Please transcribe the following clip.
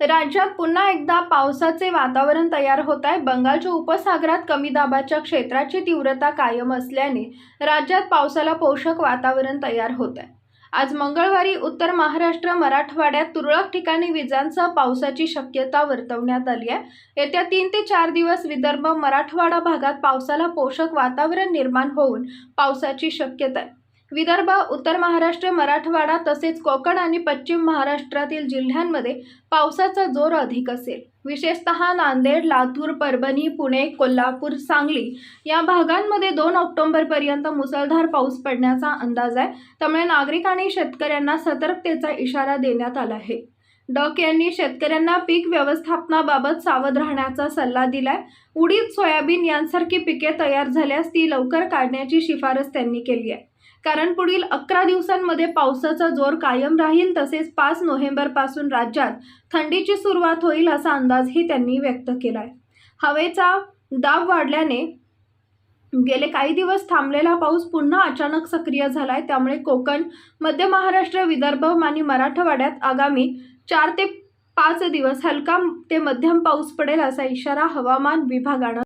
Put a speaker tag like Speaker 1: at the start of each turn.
Speaker 1: राज्यात पुन्हा एकदा पावसाचे वातावरण तयार होत आहे. बंगालच्या उपसागरात कमी दाबाच्या क्षेत्राची तीव्रता कायम असल्याने राज्यात पावसाला पोषक वातावरण तयार होत आहे. आज मंगळवारी उत्तर महाराष्ट्र मराठवाड्यात तुरळक ठिकाणी विजांसह पावसाची शक्यता वर्तवण्यात आली आहे. येत्या तीन ते चार दिवस विदर्भ मराठवाडा भागात पावसाला पोषक वातावरण निर्माण होऊन पावसाची शक्यता आहे. विदर्भ उत्तर महाराष्ट्र मराठवाडा तसेच कोकण आणि पश्चिम महाराष्ट्रातील जिल्ह्यांमध्ये पावसाचा जोर अधिक असेल. विशेषतः नांदेड लातूर परभणी पुणे कोल्हापूर सांगली या भागांमध्ये दोन ऑक्टोबरपर्यंत मुसळधार पाऊस पडण्याचा अंदाज आहे. त्यामुळे नागरिक आणि शेतकऱ्यांना सतर्कतेचा इशारा देण्यात आला आहे. डक यांनी शेतकऱ्यांना पीक व्यवस्थापनाबाबत सावध राहण्याचा सल्ला दिलाय. उडीद सोयाबीन यांसारखी पिके तयार झाल्यास ती लवकर काढण्याची शिफारस त्यांनी केली आहे. कारण पुढील अकरा दिवसांमध्ये पावसाचा जोर कायम राहील तसेच पाच नोव्हेंबरपासून राज्यात थंडीची सुरुवात होईल असा अंदाजही त्यांनी व्यक्त केला आहे हवेचा दाब वाढल्याने गेले काही दिवस थांबलेला पाऊस पुन्हा अचानक सक्रिय झाला आहे त्यामुळे कोकण मध्य महाराष्ट्र विदर्भ आणि मराठवाड्यात आगामी चार ते पाच दिवस हलका ते मध्यम पाऊस पडेल असा इशारा हवामान विभागानं